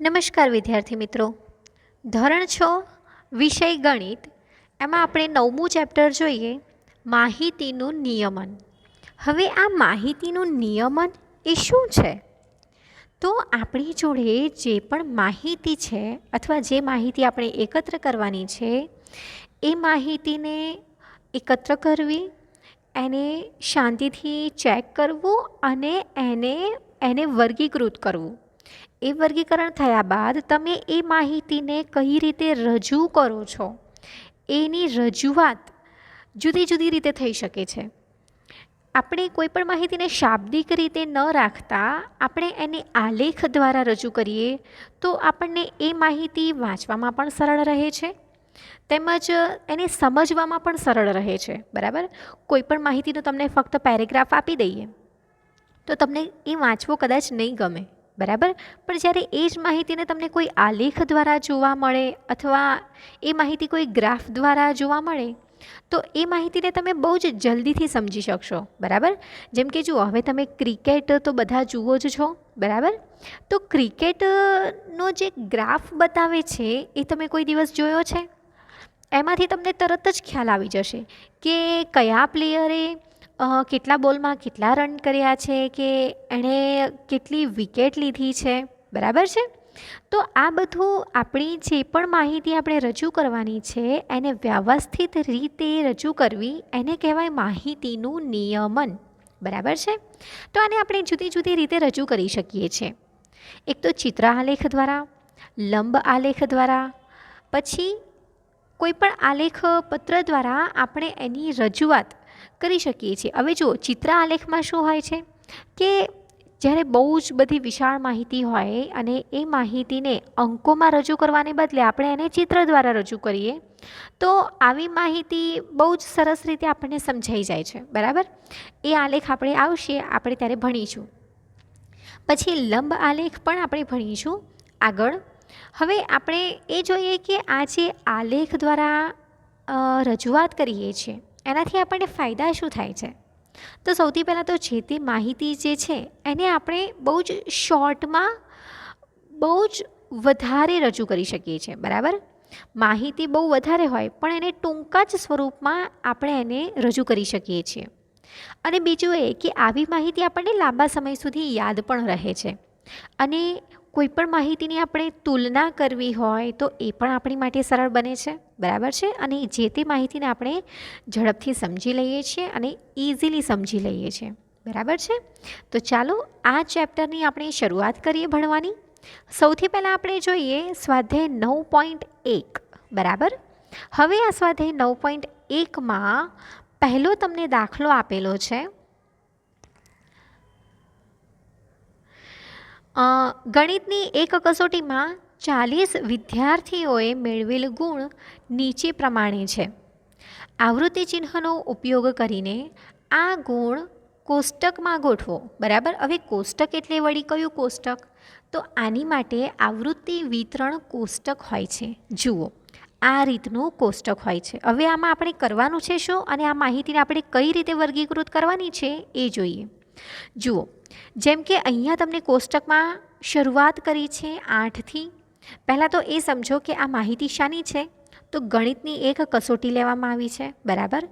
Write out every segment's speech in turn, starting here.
નમસ્કાર વિદ્યાર્થી મિત્રો. ધોરણ છ, વિષય ગણિત. એમાં આપણે નવમું ચેપ્ટર જોઈએ, માહિતીનું નિયમન. હવે આ માહિતીનું નિયમન એ શું છે? તો આપણી જોડે જે પણ માહિતી છે, અથવા જે માહિતી આપણે એકત્ર કરવાની છે, એ માહિતીને એકત્ર કરવી, એને શાંતિથી ચેક કરવું અને એને એને વર્ગીકૃત કરવું. એ વર્ગીકરણ થયા બાદ તમે એ માહિતીને કઈ રીતે રજૂ કરો છો? એની રજૂઆત જુદી જુદી રીતે થઈ શકે છે. આપણે કોઈ પણ માહિતીને શાબ્દિક રીતે ન રાખતા, આપણે એને આલેખ દ્વારા રજૂ કરીએ, તો આપણને એ માહિતી વાંચવામાં પણ સરળ રહે છે. તેમજ એને સમજવામાં પણ સરળ રહે છે. બરાબર? કોઈ પણ માહિતીનો તમને ફક્ત પેરેગ્રાફ આપી દઈએ, તો તમને એ વાંચવો કદાચ નહીં ગમે. બરાબર? પણ જ્યારે એ જ માહિતીને તમને કોઈ આલેખ દ્વારા જોવા મળે અથવા એ માહિતી કોઈ ગ્રાફ દ્વારા જોવા મળે, તો એ માહિતીને તમે બહુ જ જલ્દીથી સમજી શકશો. બરાબર? જેમ કે જુઓ, હવે તમે ક્રિકેટ તો બધા જુઓ જ છો, બરાબર? તો ક્રિકેટનો જે ગ્રાફ બતાવે છે, એ તમે કોઈ દિવસ જોયો છે? એમાંથી તમને તરત જ ખ્યાલ આવી જશે કે કયા પ્લેયરે કેટલા બોલમાં કેટલા રન કર્યા છે કે એણે કેટલી વિકેટ લીધી છે? બરાબર છે? તો આ બધું આપણી જે પણ માહિતી આપણે રજૂ કરવાની છે, એને વ્યવસ્થિત રીતે રજૂ કરવી, એને કહેવાય માહિતીનું નિયમન. બરાબર છે? તો આને આપણે જુદી જુદી રીતે રજૂ કરી શકીએ છીએ. એક તો ચિત્ર આલેખ દ્વારા, લંબ આલેખ દ્વારા, પછી કોઈ પણ આલેખ પત્ર દ્વારા આપણે એની રજૂઆત કરી શકીએ છીએ. હવે જુઓ ચિત્ર આલેખમાં શું હોય છે? કે જ્યારે બહુ જ બધી વિશાળ માહિતી હોય અને એ માહિતીને અંકોમાં રજૂ કરવાને બદલે આપણે એને ચિત્ર દ્વારા રજૂ કરીએ, તો આવી માહિતી બહુ જ સરસ રીતે આપણને સમજાઈ જાય છે. બરાબર? એ આલેખ આપણે આવશે, આપણે ત્યારે ભણીશું. પછી લંબ આલેખ પણ આપણે ભણીશું આગળ. હવે આપણે એ જોઈએ કે આ જે આલેખ દ્વારા રજૂઆત કરીએ છીએ એનાથી આપણને ફાયદા શું થાય છે? તો સૌથી પહેલાં તો જે તે માહિતી જે છે, એને આપણે બહુ જ શોર્ટમાં બહુ જ વધારે રજૂ કરી શકીએ છીએ, બરાબર? માહિતી બહુ વધારે હોય, પણ એને ટૂંકા જ સ્વરૂપમાં આપણે એને રજૂ કરી શકીએ છીએ. અને બીજું એ કે આવી માહિતી આપણને લાંબા સમય સુધી યાદ પણ રહે છે. અને કોઈ પણ માહિતીની આપણે તુલના કરવી હોય તો એ પણ આપણી માટે સરળ બને છે. બરાબર છે? અને જે તે માહિતીને આપણે ઝડપથી સમજી લઈએ છીએ અને ઇઝીલી સમજી લઈએ છીએ. બરાબર છે? તો ચાલો આ ચેપ્ટરની આપણે શરૂઆત કરીએ ભણવાની. સૌથી પહેલાં આપણે જોઈએ સ્વાધ્યાય નવ પોઈન્ટ એક. બરાબર? હવે આ સ્વાધ્યાય નવ પોઈન્ટ એકમાં પહેલો તમને દાખલો આપેલો છે. ગણિતની એક કસોટીમાં ચાલીસ વિદ્યાર્થીઓએ મેળવેલ ગુણ નીચે પ્રમાણે છે. આવૃત્તિ ચિહ્નનો ઉપયોગ કરીને આ ગુણ કોષ્ટકમાં ગોઠવો, બરાબર? હવે કોષ્ટક એટલે વળી કયું કોષ્ટક? તો આની માટે આવૃત્તિ વિતરણ કોષ્ટક હોય છે. જુઓ, આ રીતનું કોષ્ટક હોય છે. હવે આમાં આપણે કરવાનું છે શું? અને આ માહિતીને આપણે કઈ રીતે વર્ગીકૃત કરવાની છે એ જોઈએ. જુઓ જેમ કે અહીંયા તમને કોષ્ટકમાં શરૂઆત કરી છે આઠથી. પહેલાં તો એ સમજો કે આ માહિતી શાની છે? તો ગણિતની એક કસોટી લેવામાં આવી છે, બરાબર?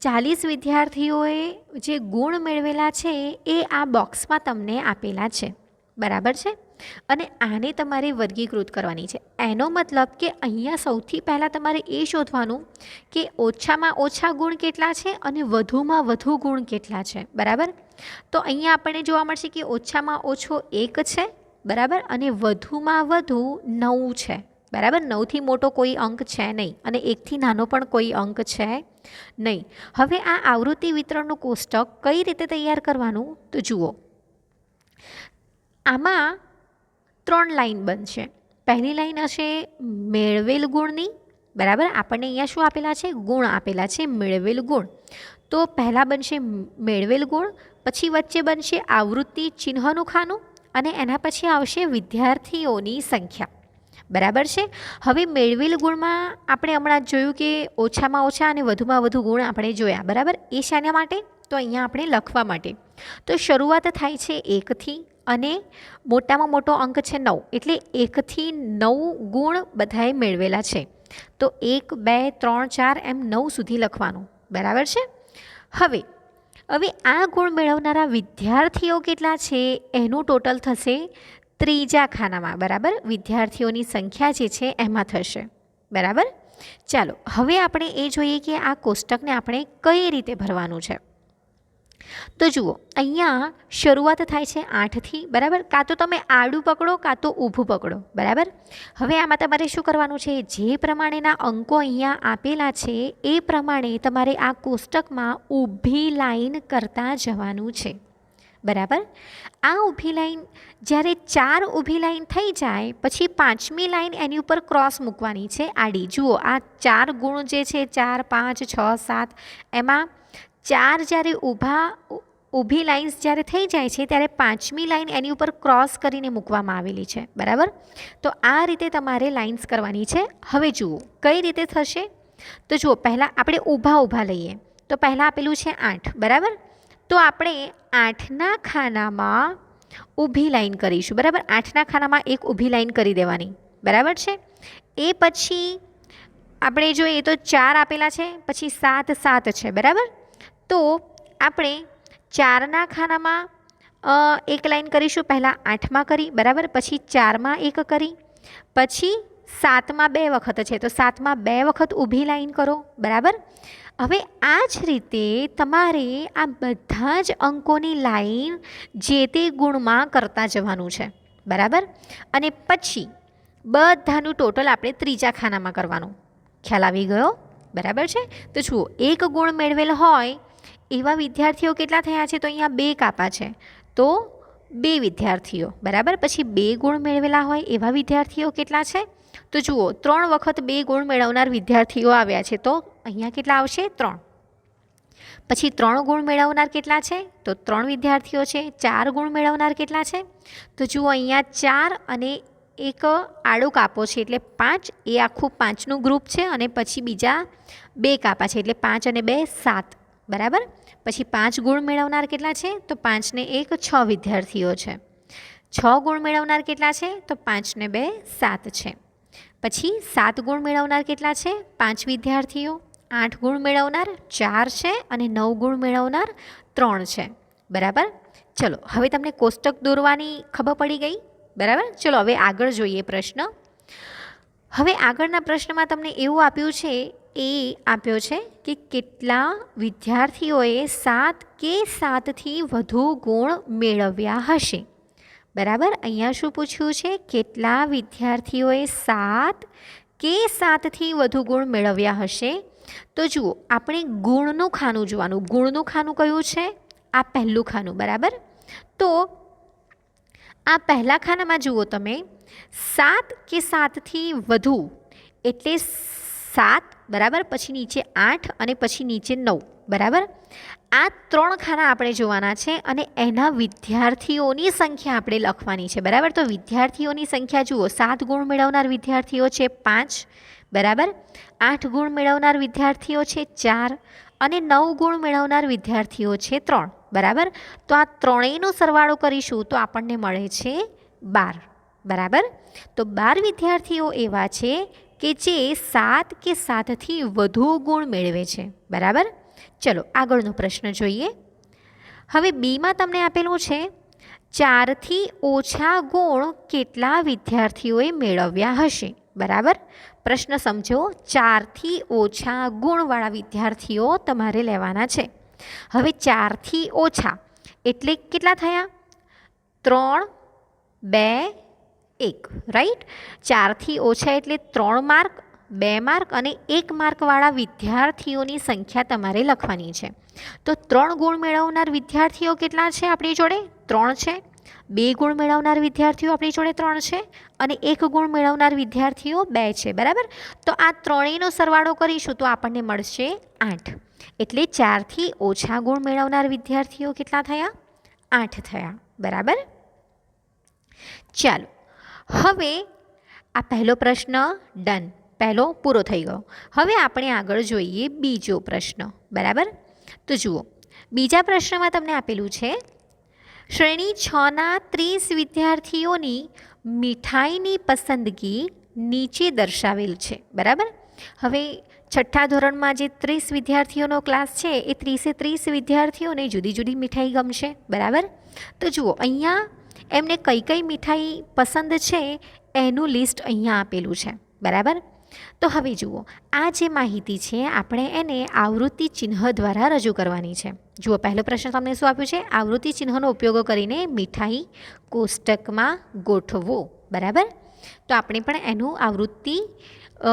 ચાલીસ વિદ્યાર્થીઓએ જે ગુણ મેળવેલા છે એ આ બોક્સમાં તમને આપેલા છે, બરાબર છે? અને આને તમારે વર્ગીકૃત કરવાની છે. એનો મતલબ કે અહીંયા સૌથી પહેલાં તમારે એ શોધવાનું કે ઓછામાં ઓછા ગુણ કેટલા છે અને વધુમાં વધુ ગુણ કેટલા છે. બરાબર? તો અહીંયા આપણને જોવા મળશે કે ઓછામાં ઓછો એક છે, બરાબર? અને વધુમાં વધુ નવ છે. બરાબર? નવથી મોટો કોઈ અંક છે નહીં અને એકથી નાનો પણ કોઈ અંક છે નહીં. હવે આ આવૃત્તિ વિતરણનું કોષ્ટક કઈ રીતે તૈયાર કરવાનું? તો જુઓ. આમાં ત્રણ લાઈન બનશે. પહેલી લાઈન હશે મેળવેલ ગુણની, બરાબર? આપણને અહીંયા શું આપેલા છે? ગુણ આપેલા છે, મેળવેલ ગુણ. તો પહેલાં બનશે મેળવેલ ગુણ, પછી વચ્ચે બનશે આવૃત્તિ ચિહ્નનું ખાનું અને એના પછી આવશે વિદ્યાર્થીઓની સંખ્યા. બરાબર છે? હવે મેળવેલ ગુણમાં આપણે હમણાં જોયું કે ઓછામાં ઓછા અને વધુમાં વધુ ગુણ આપણે જોયા, બરાબર? એ શાના માટે? તો અહીંયા આપણે લખવા માટે. તો શરૂઆત થાય છે એકથી અને મોટામાં મોટો અંક છે નવ. એટલે એકથી નવ ગુણ બધાએ મેળવેલા છે. તો એક, બે, ત્રણ, ચાર એમ નવ સુધી લખવાનું. બરાબર છે? હવે હવે આ ગુણ મેળવનારા વિદ્યાર્થીઓ કેટલા છે? એનું ટોટલ થશે ત્રીજા ખાનામાં. બરાબર? વિદ્યાર્થીઓની સંખ્યા જે છે એમાં થશે. બરાબર? ચાલો, હવે આપણે એ જોઈએ કે આ કોષ્ટકને આપણે કઈ રીતે ભરવાનું છે. તો જુઓ, અહીંયા શરૂઆત થાય છે આઠથી, બરાબર? કાં તો તમે આડું પકડો, કાં તો ઊભું પકડો, બરાબર? હવે આમાં તમારે શું કરવાનું છે? જે પ્રમાણેના અંકો અહીંયા આપેલા છે, એ પ્રમાણે તમારે આ કોષ્ટકમાં ઊભી લાઈન કરતા જવાનું છે, બરાબર? આ ઊભી લાઈન, જ્યારે ચાર ઊભી લાઈન થઈ જાય, પછી પાંચમી લાઈન એની ઉપર ક્રોસ મૂકવાની છે આડી. જુઓ, આ ચાર ગુણ જે છે, ચાર, પાંચ, છ, સાત, એમાં ચાર જ્યારે ઊભા, ઊભી લાઇન્સ જ્યારે થઈ જાય છે, ત્યારે પાંચમી લાઈન એની ઉપર ક્રોસ કરીને મૂકવામાં આવેલી છે. બરાબર? તો આ રીતે તમારે લાઇન્સ કરવાની છે. હવે જુઓ, કઈ રીતે થશે? તો જુઓ, પહેલાં આપણે ઊભા ઊભા લઈએ. તો પહેલાં આપેલું છે આઠ. બરાબર? તો આપણે આઠના ખાનામાં ઊભી લાઈન કરીશું. બરાબર? આઠના ખાનામાં એક ઊભી લાઇન કરી દેવાની. બરાબર છે? એ પછી આપણે જોઈએ તો ચાર આપેલા છે, પછી સાત સાત છે. બરાબર? તો આપણે ચારના ખાનામાં એક લાઈન કરીશું. પહેલાં આઠમાં કરી, બરાબર? પછી ચારમાં એક કરી, પછી સાતમાં બે વખત છે. તો સાતમાં બે વખત ઊભી લાઈન કરો, બરાબર? હવે આ જ રીતે તમારે આ બધા જ અંકોની લાઈન જે તે ગુણમાં કરતા જવાનું છે, બરાબર? અને પછી બધાનું ટોટલ આપણે ત્રીજા ખાનામાં કરવાનું. ખ્યાલ આવી ગયો? બરાબર છે? તો જુઓ, એક ગુણ મેળવેલ હોય એવા વિદ્યાર્થીઓ કેટલા થયા છે? તો અહીંયા બે કાપા છે. તો બે વિદ્યાર્થીઓ, બરાબર? પછી બે ગુણ મેળવેલા હોય એવા વિદ્યાર્થીઓ કેટલા છે? તો જુઓ, ત્રણ વખત બે ગુણ મેળવનાર વિદ્યાર્થીઓ આવ્યા છે. તો અહીંયા કેટલા આવશે? ત્રણ. પછી ત્રણ ગુણ મેળવનાર કેટલા છે? તો ત્રણ વિદ્યાર્થીઓ છે. ચાર ગુણ મેળવનાર કેટલા છે? તો જુઓ, અહીંયા ચાર અને એક આડો કાપો છે. એટલે પાંચ, એ આખું પાંચનું ગ્રુપ છે અને પછી બીજા બે કાપા છે. એટલે પાંચ અને બે, સાત. બરાબર? પછી પાંચ ગુણ મેળવનાર કેટલા છે? તો પાંચને એક, છ વિદ્યાર્થીઓ છે. છ ગુણ મેળવનાર કેટલા છે? તો પાંચને બે, સાત છે. પછી સાત ગુણ મેળવનાર કેટલા છે? પાંચ વિદ્યાર્થીઓ. આઠ ગુણ મેળવનાર ચાર છે અને નવ ગુણ મેળવનાર ત્રણ છે. બરાબર? ચલો, હવે તમને કોષ્ટક દોરવાની ખબર પડી ગઈ? બરાબર? ચલો, હવે આગળ જોઈએ પ્રશ્ન. હવે આગળના પ્રશ્નમાં તમને એવું આપ્યું છે એ આપ્યો છે કે કેટલા વિદ્યાર્થીઓએ સાત કે સાતથી વધુ ગુણ મેળવ્યા હશે. બરાબર? અહીંયા શું પૂછ્યું છે? કેટલા વિદ્યાર્થીઓએ સાત કે સાતથી વધુ ગુણ મેળવ્યા હશે? તો જુઓ, આપણે ગુણનું ખાનું જોવાનું. ગુણનું ખાનું કયું છે? આ પહેલું ખાનું. બરાબર? તો આ પહેલા ખાનામાં જુઓ તમે. સાત કે સાતથી વધુ એટલે સાત બરાબર? પછી નીચે આઠ અને પછી નીચે નવ. બરાબર? આ ત્રણ ખાના આપણે જોવાના છે અને એના વિદ્યાર્થીઓની સંખ્યા આપણે લખવાની છે. બરાબર? તો વિદ્યાર્થીઓની સંખ્યા જુઓ. સાત ગુણ મેળવનાર વિદ્યાર્થીઓ છે પાંચ. બરાબર? આઠ ગુણ મેળવનાર વિદ્યાર્થીઓ છે ચાર અને નવ ગુણ મેળવનાર વિદ્યાર્થીઓ છે ત્રણ. બરાબર? તો આ ત્રણેયનો સરવાળો કરીશું તો આપણને મળે છે બાર. બરાબર? તો બાર વિદ્યાર્થીઓ એવા છે કે જે સાત કે સાતથી વધુ ગુણ મેળવે છે. બરાબર? ચલો, આગળનો પ્રશ્ન જોઈએ. હવે બીમાં તમને આપેલું છે, ચારથી ઓછા ગુણ કેટલા વિદ્યાર્થીઓએ મેળવ્યા હશે? બરાબર? પ્રશ્ન સમજો, ચારથી ઓછા ગુણવાળા વિદ્યાર્થીઓ તમારે લેવાના છે. હવે ચારથી ઓછા એટલે કેટલા થયા? ત્રણ, બે એક રાઈટ ચારથી ઓછા એટલે ત્રણ માર્ક, બે માર્ક અને એક માર્કવાળા વિદ્યાર્થીઓની સંખ્યા તમારે લખવાની છે. તો ત્રણ ગુણ મેળવનાર વિદ્યાર્થીઓ કેટલા છે આપણી જોડે? ત્રણ છે. બે ગુણ મેળવનાર વિદ્યાર્થીઓ આપણી જોડે ત્રણ છે અને એક ગુણ મેળવનાર વિદ્યાર્થીઓ બે છે, બરાબર? તો આ ત્રણેયનો સરવાળો કરીશું તો આપણને મળશે આઠ. એટલે ચારથી ઓછા ગુણ મેળવનાર વિદ્યાર્થીઓ કેટલા થયા? આઠ થયા, બરાબર? ચાલો હવે આ પહેલો પ્રશ્ન ડન પહેલો પૂરો થઈ ગયો. હવે આપણે આગળ જોઈએ બીજો પ્રશ્ન. બરાબર? તો જુઓ. બીજા પ્રશ્નમાં તમને આપેલું છે, શ્રેણી છના ત્રીસ વિદ્યાર્થીઓની મીઠાઈની પસંદગી નીચે દર્શાવેલ છે. બરાબર? હવે છઠ્ઠા ધોરણમાં જે ત્રીસ વિદ્યાર્થીઓનો ક્લાસ છે, એ ત્રીસે ત્રીસ વિદ્યાર્થીઓને જુદી જુદી મીઠાઈ ગમશે. બરાબર? તો જુઓ, અહીંયા એમને કઈ કઈ મીઠાઈ પસંદ છે એનું લિસ્ટ અહીંયા આપેલું છે. બરાબર? તો હવે જુઓ, આ જે માહિતી છે આપણે એને આવૃત્તિ ચિહ્ન દ્વારા રજૂ કરવાની છે. જુઓ, પહેલો પ્રશ્ન તમને શું આપ્યું છે? આવૃત્તિ ચિહ્નનો ઉપયોગ કરીને મીઠાઈ કોષ્ટકમાં ગોઠવો. બરાબર? તો આપણે પણ એનું આવૃત્તિ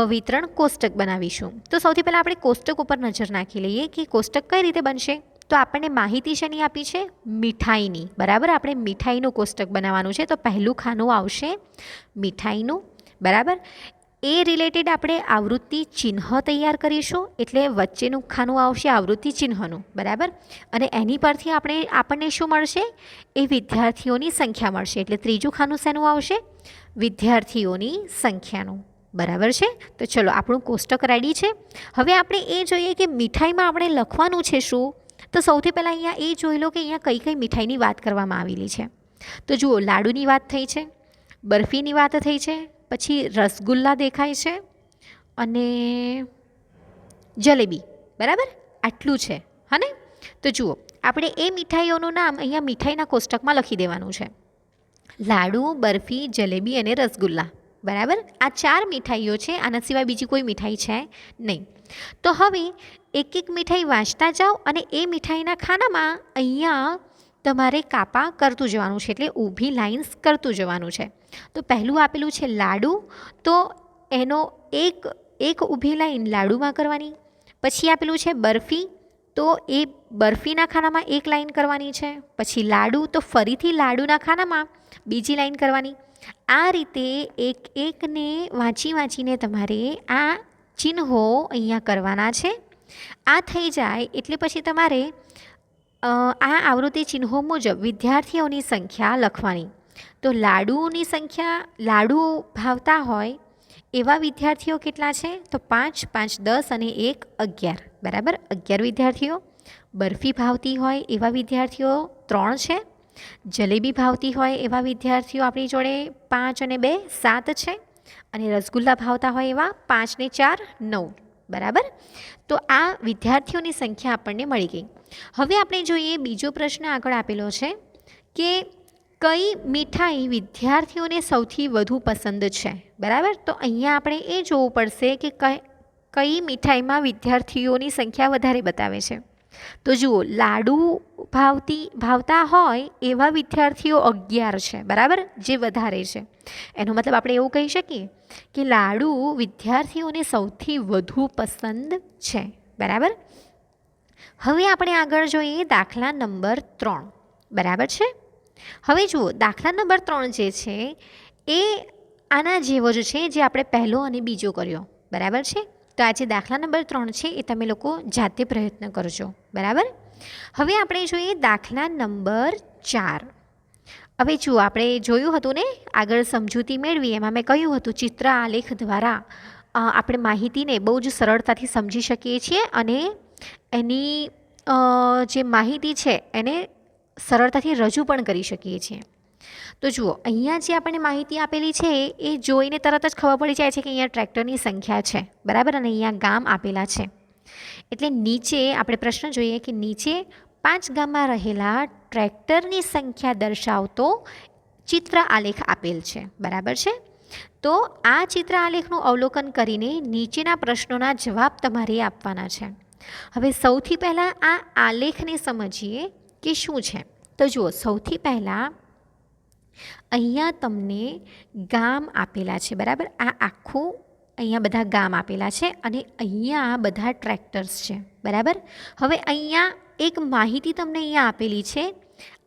વિતરણ કોષ્ટક બનાવીશું. તો સૌથી પહેલાં આપણે કોષ્ટક ઉપર નજર નાખી લઈએ કે કોષ્ટક કઈ રીતે બનશે. તો આપણને માહિતી શેની આપી છે? મીઠાઈની. બરાબર? આપણે મીઠાઈનું કોષ્ટક બનાવવાનું છે, તો પહેલું ખાનું આવશે મીઠાઈનું. બરાબર? એ રિલેટેડ આપણે આવૃત્તિ ચિહ્ન તૈયાર કરીશું, એટલે વચ્ચેનું ખાનું આવશે આવૃત્તિ ચિહ્નનું. બરાબર? અને એની પરથી આપણે, આપણને શું મળશે? એ વિદ્યાર્થીઓની સંખ્યા મળશે, એટલે ત્રીજું ખાનું શેનું આવશે? વિદ્યાર્થીઓની સંખ્યાનું. બરાબર છે? તો ચલો, આપણું કોષ્ટક રેડી છે. હવે આપણે એ જોઈએ કે મીઠાઈમાં આપણે લખવાનું છે શું? તો સૌથી પહેલાં અહીંયા એ જોઈ લો કે અહીંયા કઈ કઈ મીઠાઈની વાત કરવામાં આવેલી છે. તો જુઓ, લાડુની વાત થઈ છે, બરફીની વાત થઈ છે, પછી રસગુલ્લા દેખાય છે અને જલેબી, બરાબર? આટલું છે, હને? તો જુઓ, આપણે એ મીઠાઈઓનું નામ અહીંયા મીઠાઈના કોષ્ટકમાં લખી દેવાનું છે. લાડુ, બરફી, જલેબી અને રસગુલ્લા, બરાબર? આ ચાર મીઠાઈઓ છે, આના સિવાય બીજી કોઈ મીઠાઈ છે નહીં. તો હવે એક એક મીઠાઈ વાંચતા જાઓ અને એ મીઠાઈના ખાનામાં અહીંયા તમારે કાપા કરતું જવાનું છે એટલે ઊભી લાઇન્સ કરતું જવાનું છે. તો પહેલું આપેલું છે લાડુ. તો એનો એક એક ઊભી લાઈન લાડુમાં કરવાની. પછી આપેલું છે બરફી. તો એ બરફીના ખાનામાં એક લાઈન કરવાની છે. પછી લાડુ. તો ફરીથી લાડુના ખાનામાં બીજી લાઈન કરવાની. આ રીતે એક એકને વાંચી વાંચીને તમારે આ ચિહ્નો અહીંયા કરવાના છે. આ થઈ જાય એટલે પછી તમારે આ આવૃત્તિ ચિહ્નો મુજબ વિદ્યાર્થીઓની સંખ્યા લખવાની. તો લાડુઓની સંખ્યા, લાડુ ભાવતા હોય એવા વિદ્યાર્થીઓ કેટલા છે? તો પાંચ પાંચ, દસ અને એક, અગિયાર. બરાબર? અગિયાર વિદ્યાર્થીઓ. બરફી ભાવતી હોય એવા વિદ્યાર્થીઓ ત્રણ છે. જલેબી ભાવતી હોય એવા વિદ્યાર્થીઓ આપણી જોડે પાંચ અને બે, સાત છે. અને રસગુલ્લા ભાવતા હોય એવા પાંચ ને ચાર, નવ. બરાબર? તો આ વિદ્યાર્થીઓની સંખ્યા આપણને મળી ગઈ. હવે આપણે જોઈએ બીજો પ્રશ્ન આગળ આપેલો છે કે કઈ મીઠાઈ વિદ્યાર્થીઓને સૌથી વધુ પસંદ છે? બરાબર? તો અહીંયા આપણે એ જોવું પડશે કે કઈ કઈ મીઠાઈમાં વિદ્યાર્થીઓની સંખ્યા વધારે બતાવે છે. તો જુઓ, લાડુ ભાવતી, ભાવતા હોય એવા વિદ્યાર્થીઓ અગિયાર છે, બરાબર? જે વધારે છે. એનો મતલબ આપણે એવું કહી શકીએ કે લાડુ વિદ્યાર્થીઓને સૌથી વધુ પસંદ છે, બરાબર? હવે આપણે આગળ જોઈએ દાખલા નંબર ત્રણ, બરાબર છે? હવે જુઓ, દાખલા નંબર ત્રણ જે છે, એ આના જેવો જ છે જે આપણે પહેલો અને બીજો કર્યો, બરાબર છે? તો આ જે દાખલા નંબર ત્રણ છે એ તમે લોકો જાતે પ્રયત્ન કરજો. બરાબર? હવે આપણે જોઈએ દાખલા નંબર ચાર. હવે જુઓ, આપણે જોયું હતું ને, આગળ સમજૂતી મેળવી, એમાં મેં કહ્યું હતું ચિત્ર, આલેખ દ્વારા આપણે માહિતીને બહુ જ સરળતાથી સમજી શકીએ છીએ અને એની જે માહિતી છે એને સરળતાથી રજૂ પણ કરી શકીએ છીએ. તો જુઓ, અહીંયા જે આપણને માહિતી આપેલી છે, એ જોઈને તરત જ ખબર પડી જાય છે કે અહીંયા ટ્રેક્ટરની સંખ્યા છે. બરાબર? અને અહીંયા ગામ આપેલા છે. એટલે નીચે આપણે પ્રશ્ન જોઈએ કે નીચે પાંચ ગામમાં રહેલા ટ્રેક્ટરની સંખ્યા દર્શાવતો ચિત્ર આલેખ આપેલ છે. બરાબર છે? તો આ ચિત્ર આલેખનું અવલોકન કરીને નીચેના પ્રશ્નોના જવાબ તમારે આપવાના છે. હવે સૌથી પહેલાં આ આલેખને સમજીએ કે શું છે? તો જુઓ, સૌથી પહેલાં અહીંયા તમને ગામ આપેલા છે, બરાબર? આ આખું અહીંયા બધા ગામ આપેલા છે અને અહીંયા બધા ટ્રેક્ટર્સ છે, બરાબર? હવે અહીંયા એક માહિતી તમને અહીંયા આપેલી છે,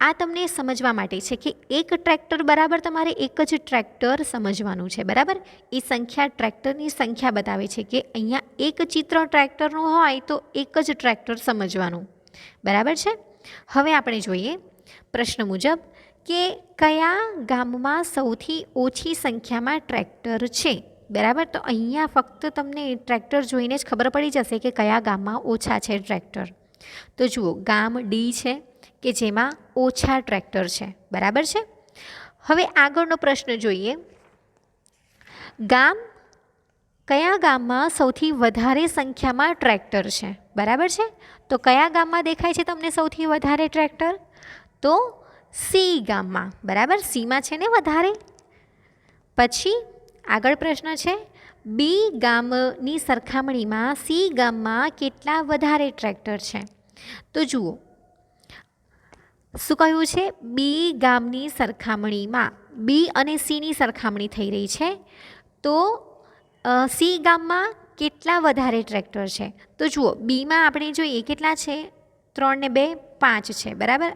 આ તમને સમજવા માટે છે કે એક ટ્રેક્ટર બરાબર તમારે એક જ ટ્રેક્ટર સમજવાનું છે, બરાબર? એ સંખ્યા ટ્રેક્ટરની સંખ્યા બતાવે છે કે અહીંયા એક ચિત્ર ટ્રેક્ટરનું હોય તો એક જ ટ્રેક્ટર સમજવાનું, બરાબર છે? હવે આપણે જોઈએ, પ્રશ્ન મુજબ કે કયા ગામમાં સૌથી ઓછી સંખ્યામાં ટ્રેક્ટર છે? બરાબર? તો અહીંયા ફક્ત તમને ટ્રેક્ટર જોઈને જ ખબર પડી જશે કે કયા ગામમાં ઓછા છે ટ્રેક્ટર. તો જુઓ, ગામ ડી છે કે જેમાં ઓછા ટ્રેક્ટર છે. બરાબર છે? હવે આગળનો પ્રશ્ન જોઈએ. ગામ કયા ગામમાં સૌથી વધારે સંખ્યામાં ટ્રેક્ટર છે? બરાબર છે? તો કયા ગામમાં દેખાય છે તમને સૌથી વધારે ટ્રેક્ટર? તો સી ગામમાં. બરાબર? સીમાં છે ને વધારે? પછી આગળ પ્રશ્ન છે, બી ગામની સરખામણીમાં સી ગામમાં કેટલા વધારે ટ્રેક્ટર છે? તો જુઓ, શું કહ્યું છે? બી ગામની સરખામણીમાં, બી અને સીની સરખામણી થઈ રહી છે. તો સી ગામમાં કેટલા વધારે ટ્રેક્ટર છે? તો જુઓ, બીમાં આપણે જોઈએ કેટલા છે? ત્રણ ને બે, પાંચ છે. બરાબર?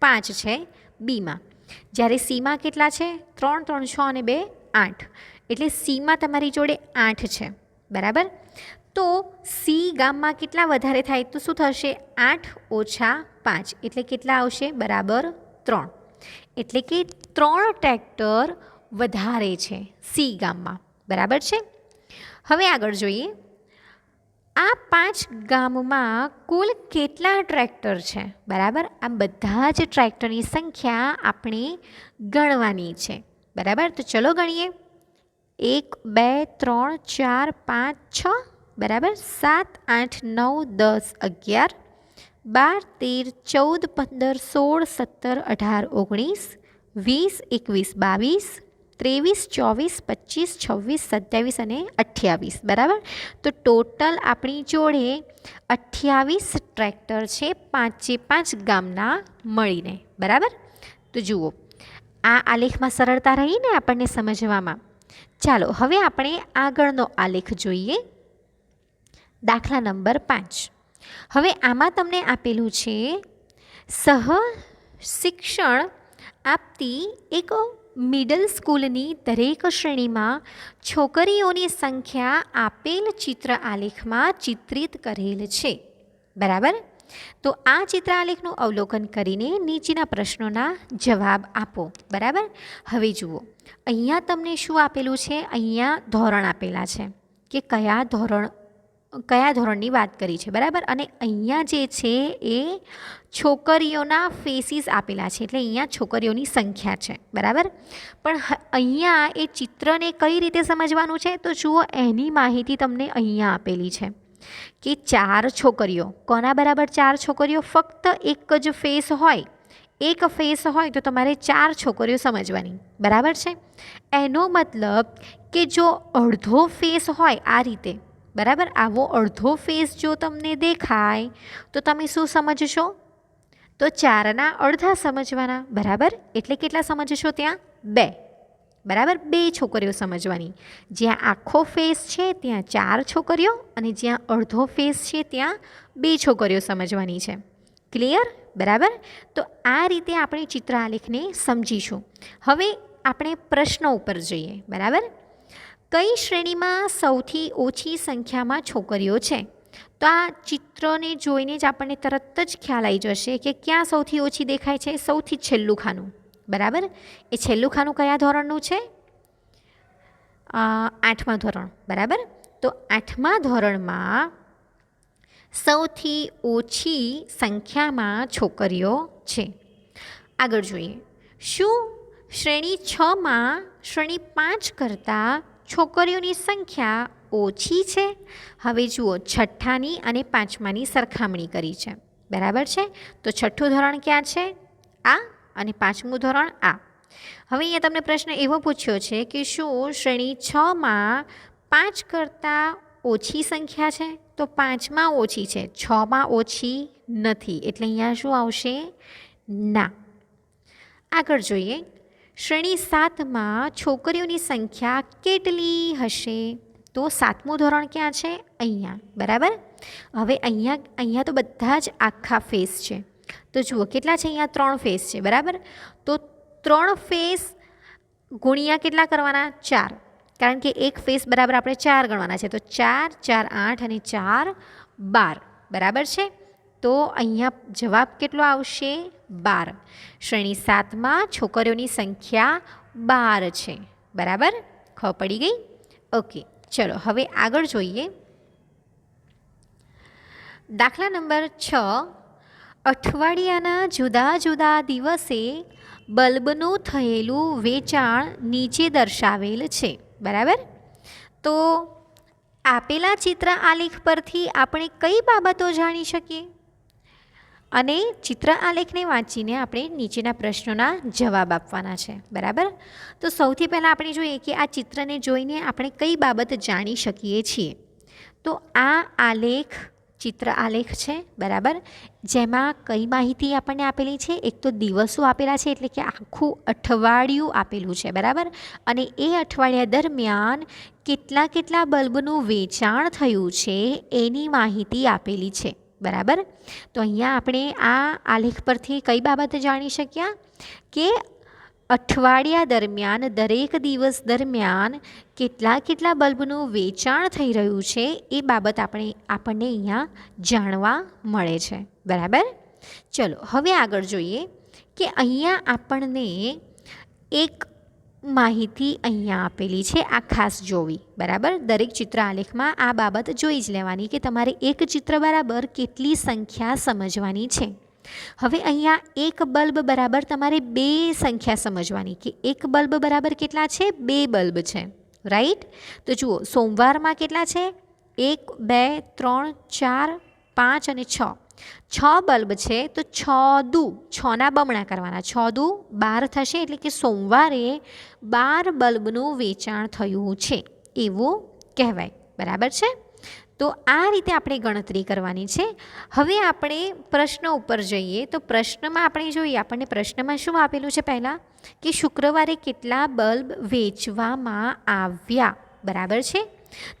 પાંચ છે બીમાં. જ્યારે સીમાં કેટલા છે? ત્રણ ત્રણ, છ અને બે, આઠ. એટલે સીમાં તમારી જોડે આઠ છે. બરાબર? તો સી ગામમાં કેટલા વધારે થાય તો શું થશે? આઠ ઓછા પાંચ. એટલે કેટલા આવશે? બરાબર ત્રણ. એટલે કે ત્રણ ટ્રેક્ટર વધારે છે સી ગામમાં. બરાબર છે? હવે આગળ જોઈએ. આ પાંચ ગામમાં કુલ કેટલા ટ્રેક્ટર છે? બરાબર? આ બધા જ ટ્રેક્ટરની સંખ્યા આપણે ગણવાની છે. બરાબર? તો ચલો ગણીએ. એક, બે, ત્રણ, ચાર, પાંચ, છ. બરાબર? સાત, આઠ, નવ, દસ, અગિયાર. બાર, તેર, ચૌદ, પંદર, સોળ, સત્તર, અઢાર, ઓગણીસ. વીસ, એકવીસ, બાવીસ. ત્રેવીસ, ચોવીસ, પચીસ, છવ્વીસ, સત્યાવીસ અને અઠ્યાવીસ. બરાબર? તો ટોટલ આપણી જોડે અઠ્યાવીસ ટ્રેક્ટર છે, પાંચે પાંચ ગામના મળીને. બરાબર? તો જુઓ, આ આલેખમાં સરળતા રહીને આપણને સમજવામાં. ચાલો, હવે આપણે આગળનો આલેખ જોઈએ. દાખલા નંબર પાંચ. હવે આમાં તમને આપેલું છે, સહ શિક્ષણ આપતી એક મિડલ સ્કૂલની દરેક શ્રેણીમાં છોકરીઓની સંખ્યા આપેલ ચિત્ર આલેખમાં ચિત્રિત કરેલ છે. બરાબર? તો આ ચિત્ર આલેખનું અવલોકન કરીને નીચેના પ્રશ્નોના જવાબ આપો. બરાબર? હવે જુઓ. અહીંયા તમને શું આપેલું છે? અહીંયા ધોરણ આપેલા છે. કે કયા ધોરણ કયા ધોરણની વાત કરી છે, બરાબર? અને અહીંયા જે છે એ છોકરીઓના ફેસીસ આપેલા છે, એટલે અહીંયા છોકરીઓની સંખ્યા છે, બરાબર? પણ અહીંયા એ ચિત્રને કઈ રીતે સમજવાનું છે? તો જુઓ, એની માહિતી તમને અહીંયા આપેલી છે કે ચાર છોકરીઓ, કોના બરાબર ચાર છોકરીઓ? ફક્ત એક જ ફેસ હોય, એક ફેસ હોય તો તમારે ચાર છોકરીઓ સમજવાની, બરાબર છે? એનો મતલબ કે જો અડધો ફેસ હોય આ રીતે બરાબર? આવો અડધો ફેસ જો તમને દેખાય, તો તમે શું સમજશો? તો ચારના અડધા સમજવાના, બરાબર? એટલે કેટલા સમજશો ત્યાં? બે. બરાબર? બે છોકરીઓ સમજવાની. જ્યાં આખો ફેસ છે, ત્યાં ચાર છોકરીઓ અને જ્યાં અડધો ફેસ છે, ત્યાં બે છોકરીઓ સમજવાની છે. ક્લિયર બરાબર? તો આ રીતે આપણે ચિત્ર આલેખને સમજીશું. હવે આપણે પ્રશ્નો ઉપર જઈએ. બરાબર? કઈ શ્રેણીમાં સૌથી ઓછી સંખ્યામાં છોકરીઓ છે? તો આ ચિત્રને જોઈને જ આપણને તરત જ ખ્યાલ આવી જશે કે ક્યાં સૌથી ઓછી દેખાય છે, સૌથી છેલ્લું ખાનું. બરાબર? એ છેલ્લું ખાનું કયા ધોરણનું છે? આઠમા ધોરણ. બરાબર? તો આઠમા ધોરણમાં સૌથી ઓછી સંખ્યામાં છોકરીઓ છે. આગળ જોઈએ. શું શ્રેણી છમાં શ્રેણી પાંચ કરતાં છોકરીઓની સંખ્યા ઓછી છે. હવે જુઓ, છઠ્ઠાની અને પાંચમાની સરખામણી કરી છે. બરાબર છે? તો છઠ્ઠું ધોરણ ક્યાં છે? આ અને પાંચમું ધોરણ આ. હવે અહીંયા તમને પ્રશ્ન એવો પૂછ્યો છે કે શું શ્રેણી છમાં પાંચ કરતાં ઓછી સંખ્યા છે? તો પાંચમાં ઓછી છે. છમાં ઓછી નથી. એટલે અહીંયા શું આવશે? ના. આગળ જોઈએ. શ્રેણી સાતમાં છોકરીઓની સંખ્યા કેટલી હશે? તો સાતમું ધોરણ ક્યાં છે? અહીંયા. બરાબર? હવે અહીંયા અહીંયા તો બધા જ આખા ફેસ છે. તો જુઓ, કેટલા છે અહીંયા? ત્રણ ફેસ છે. બરાબર? તો ત્રણ ફેસ ગુણ્યા કેટલા કરવાના? ચાર. કારણ કે એક ફેસ બરાબર આપણે ચાર ગણવાના છે. તો ચાર ચાર, આઠ અને ચાર, બાર. બરાબર છે? તો અહીંયા જવાબ કેટલો આવશે? બાર. શ્રેણી સાતમાં છોકરીઓની સંખ્યા બાર છે. બરાબર? ખ પડી ગઈ? ઓકે. ચલો, હવે આગળ જોઈએ. દાખલા નંબર છ. અઠવાડિયાના જુદા જુદા દિવસે બલ્બનું થયેલું વેચાણ નીચે દર્શાવેલ છે. બરાબર? તો આપેલા ચિત્ર આલેખ પરથી આપણે કઈ બાબતો જાણી શકીએ? અને ચિત્ર આલેખને વાંચીને આપણે નીચેના પ્રશ્નોના જવાબ આપવાના છે. બરાબર? તો સૌથી પહેલાં આપણે જોઈએ કે આ ચિત્રને જોઈને આપણે કઈ બાબત જાણી શકીએ છીએ. તો આ આલેખ, ચિત્ર આલેખ છે, બરાબર? જેમાં કઈ માહિતી આપણને આપેલી છે? એક તો દિવસો આપેલા છે એટલે કે આખું અઠવાડિયું આપેલું છે, બરાબર? અને એ અઠવાડિયા દરમિયાન કેટલા કેટલા બલ્બનું વેચાણ થયું છે એની માહિતી આપેલી છે. બરાબર? તો અહીંયા આપણે આ આલેખ પરથી કઈ બાબત જાણી શક્યા? કે અઠવાડિયા દરમિયાન, દરેક દિવસ દરમિયાન કેટલા કેટલા બલ્બનું વેચાણ થઈ રહ્યું છે, એ બાબત આપણે, આપણને અહીંયા જાણવા મળે છે. બરાબર? ચલો, હવે આગળ જોઈએ કે અહીંયા આપણને એક માહિતી અહીંયા આપેલી છે આ ખાસ જોવી, બરાબર? દરેક ચિત્ર આલેખમાં આ બાબત જોઈ જ લેવાની કે તમારે એક ચિત્ર બરાબર કેટલી સંખ્યા સમજવાની છે. હવે અહીંયા એક બલ્બ બરાબર તમારે બે સંખ્યા સમજવાની કે એક બલ્બ બરાબર કેટલા છે? બે બલ્બ છે રાઈટ તો જુઓ, સોમવારમાં કેટલા છે? એક, બે, ત્રણ, ચાર, પાંચ અને છ. છ બલ્બ છે, તો છ દુ, છના બમણા કરવાના. છ દુ બાર થશે એટલે કે સોમવારે બાર બલ્બનું વેચાણ થયું છે. એવું કહેવાય. બરાબર છે? તો આ રીતે આપણે ગણતરી કરવાની છે. હવે આપણે પ્રશ્ન ઉપર જઈએ. તો પ્રશ્નમાં આપણે જોઈએ, આપણને પ્રશ્નમાં શું આપેલું છે પહેલાં? કે શુક્રવારે કેટલા બલ્બ વેચવામાં આવ્યા? બરાબર છે?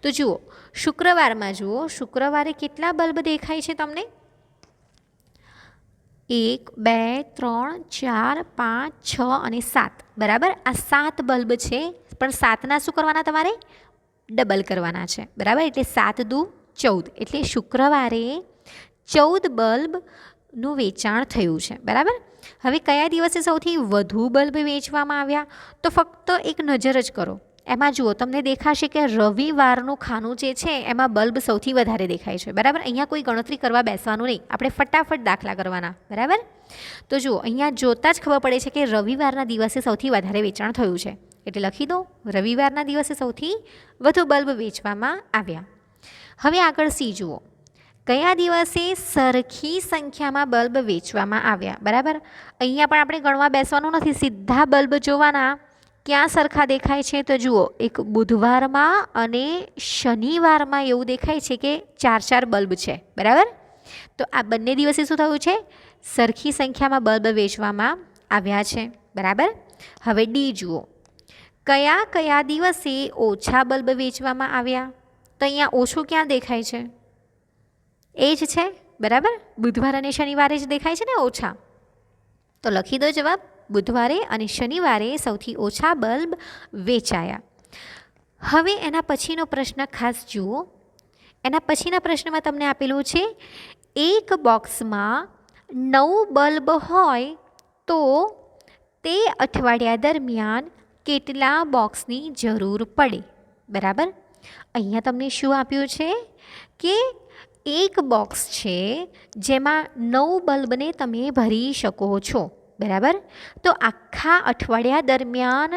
તો જુઓ, શુક્રવારમાં જુઓ, શુક્રવારે કેટલા બલ્બ દેખાય છે તમને? એક, બે, ત્રણ, ચાર, પાંચ, છ અને સાત. બરાબર? આ સાત બલ્બ છે. પણ સાતના શું કરવાના તમારે? ડબલ કરવાના છે. બરાબર? એટલે સાત દુ ચૌદ. એટલે શુક્રવારે ચૌદ બલ્બનું વેચાણ થયું છે. બરાબર? હવે કયા દિવસે સૌથી વધુ બલ્બ વેચવામાં આવ્યા? તો ફક્ત એક નજર જ કરો. એમાં જુઓ, તમને દેખાશે કે રવિવારનું ખાનું જે છે, એમાં બલ્બ સૌથી વધારે દેખાય છે. બરાબર? અહીંયા કોઈ ગણતરી કરવા બેસવાનું નહીં. આપણે ફટાફટ દાખલા કરવાના. બરાબર? તો જુઓ, અહીંયા જોતાં જ ખબર પડે છે કે રવિવારના દિવસે સૌથી વધારે વેચાણ થયું છે. એટલે લખી દો રવિવારના દિવસે સૌથી વધુ બલ્બ વેચવામાં આવ્યા. હવે આગળ સી જુઓ. કયા દિવસે સરખી સંખ્યામાં બલ્બ વેચવામાં આવ્યા? બરાબર? અહીંયા પણ આપણે ગણવા બેસવાનું નથી. સીધા બલ્બ જોવાના. ક્યાં સરખા દેખાય છે? તો જુઓ, એક બુધવારમાં અને શનિવારમાં એવું દેખાય છે કે ચાર ચાર બલ્બ છે. બરાબર? તો આ બંને દિવસે શું થયું છે? સરખી સંખ્યામાં બલ્બ વેચવામાં આવ્યા છે. બરાબર? હવે ડી જુઓ. કયા કયા દિવસે ઓછા બલ્બ વેચવામાં આવ્યા? તો અહીંયા ઓછું ક્યાં દેખાય છે? એ જ છે. બરાબર? બુધવાર અને શનિવારે જ દેખાય છે ને ઓછા? તો લખી દો જવાબ. બુધવારે અને શનિવારે સૌથી ઓછા બલ્બ વેચાયા. હવે એના પછીનો પ્રશ્ન ખાસ જુઓ. એના પછીના પ્રશ્નમાં તમને આપેલું છે, એક બોક્સમાં નવ બલ્બ હોય તો તે અઠવાડિયા દરમિયાન કેટલા બોક્સની જરૂર પડે? બરાબર? અહીંયા તમને શું આપ્યું છે કે એક બોક્સ છે જેમાં નવ બલ્બને તમે ભરી શકો છો. બરાબર? તો આખા અઠવાડિયા દરમિયાન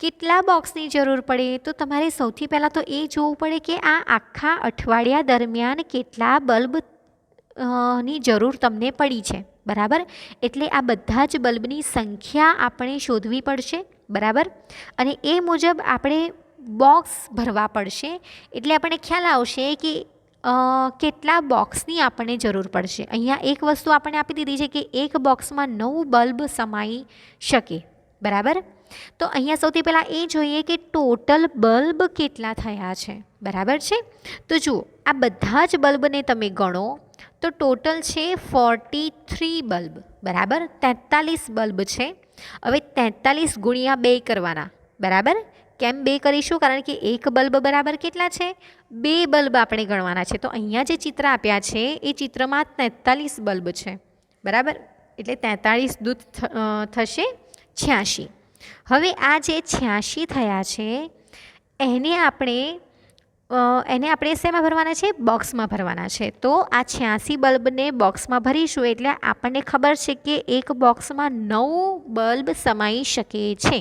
કેટલા બોક્સની જરૂર પડે? તો તમારે સૌથી પહેલાં તો એ જોવું પડે કે આ આખા અઠવાડિયા દરમિયાન કેટલા બલ્બની જરૂર તમને પડી છે. બરાબર? એટલે આ બધા જ બલ્બની સંખ્યા આપણે શોધવી પડશે. બરાબર? અને એ મુજબ આપણે બોક્સ ભરવા પડશે. એટલે આપણને ખ્યાલ આવશે કે કેટલા બોક્સની આપણને જરૂર પડશે? અહીંયા એક વસ્તુ આપણને આપી દીધી છે કે એક બોક્સમાં નવ બલ્બ સમાઈ શકે. બરાબર? તો અહીંયા સૌથી પહેલાં એ જોઈએ કે ટોટલ બલ્બ કેટલા થયા છે. બરાબર છે? તો જુઓ, આ બધા જ બલ્બને તમે ગણો, તો ટોટલ છે ફોર્ટી થ્રી બલ્બ. બરાબર? તેતાલીસ બલ્બ છે. હવે તેતાલીસ ગુણ્યા બે કરવાના. બરાબર? કેમ બે કરીશું? કારણ કે એક બલ્બ બરાબર કેટલા છે? બે બલ્બ આપણે ગણવાના છે. તો અહીંયા જે ચિત્ર આપ્યા છે, એ ચિત્રમાં તેતાલીસ બલ્બ છે. બરાબર? એટલે તેતાળીસ દૂધ થશે છ્યાસી હવે આ જે છ્યાસી થયા છે, એને આપણે એને આપણે શેમાં ભરવાના છે? બોક્સમાં ભરવાના છે. તો આ છ્યાસી બલ્બને બોક્સમાં ભરીશું એટલે આપણને ખબર છે કે એક બોક્સમાં નવ બલ્બ સમાઈ શકે છે.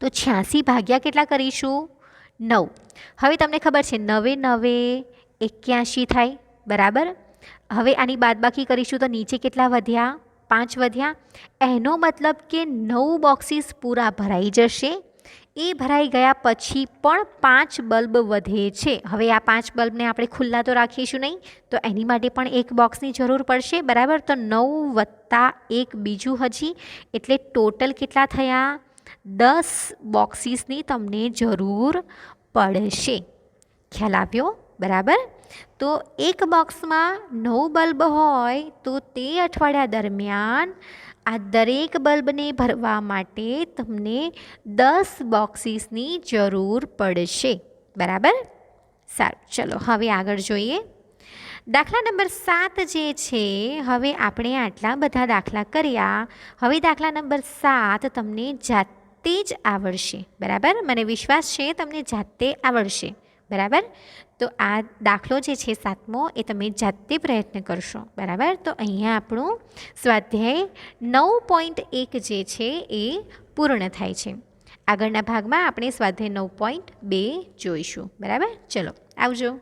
તો છ્યાસી ભાગ્યા કેટલા કરીશું? નવ. હવે તમને ખબર છે, નવે નવે એક્યાસી થાય, બરાબર? હવે આની બાદબાકી કરીશું તો નીચે કેટલા વધ્યા? પાંચ વધ્યા. એનો મતલબ કે નવ બોક્સીસ પૂરા ભરાઈ જશે. એ ભરાઈ ગયા પછી પણ પાંચ બલ્બ વધે છે. હવે આ પાંચ બલ્બને આપણે ખુલ્લા તો રાખીશું નહીં, તો એની માટે પણ એક બોક્સની જરૂર પડશે, બરાબર? તો નવ વત્તા એક બીજું હજી. એટલે ટોટલ કેટલા થયા? દસ બોક્સીસની તમને જરૂર પડશે. ખ્યાલ આવ્યો? બરાબર? તો એક બોક્સમાં નવ બલ્બ હોય તો તે અઠવાડિયા દરમિયાન આ દરેક બલ્બને ભરવા માટે તમને દસ બોક્સીસની જરૂર પડશે. બરાબર? સારું, ચલો હવે આગળ જોઈએ. દાખલા નંબર સાત જે છે, હવે આપણે આટલા બધા દાખલા કર્યા. હવે દાખલા નંબર સાત તમને જાતે જ આવડશે. બરાબર? મને વિશ્વાસ છે તમને જાતે આવડશે. બરાબર? તો આ દાખલો જે છે સાતમો, એ તમે જાતે પ્રયત્ન કરશો. બરાબર? તો અહીંયા આપણું સ્વાધ્યાય નવ પોઈન્ટ એક જે છે એ પૂર્ણ થાય છે. આગળના ભાગમાં આપણે સ્વાધ્યાય નવ પોઈન્ટ બે જોઈશું. બરાબર? ચલો, આવજો.